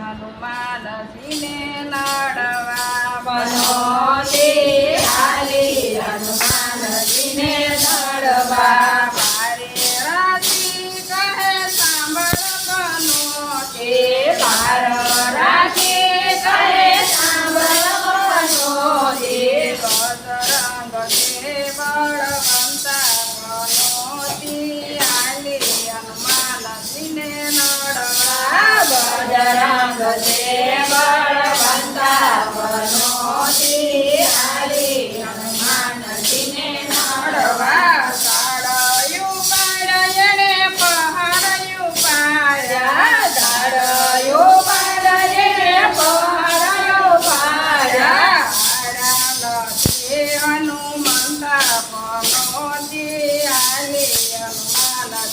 હનુમાન સિંહ લાડવા બનોતી હાલી હનુમાન સિંહ લાડવા. પારે રાજી કહે સાંભળ બનોતી પાર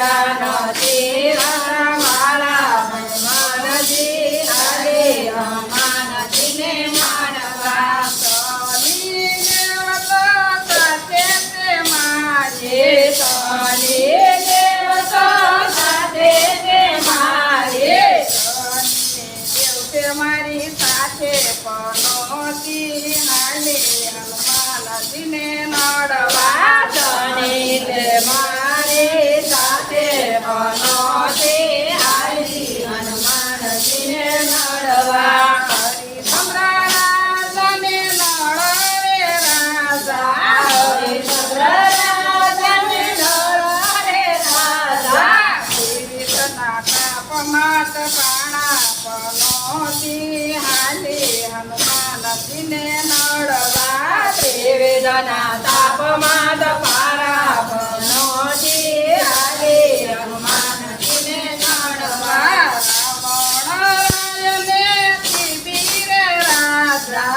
Maranatha. હાથી હાથી હનુમાન સિને નડવા ત્રિવેદના તાપમાં પારા ભનોજી હાથી હનુમાન સિને નડવા રાવણ શિબિર રાજા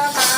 Bye.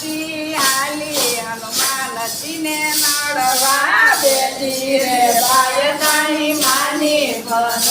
માસી આલી હનુમાનજીને નાડવા બેઠી રે. બાય તારી માની ભન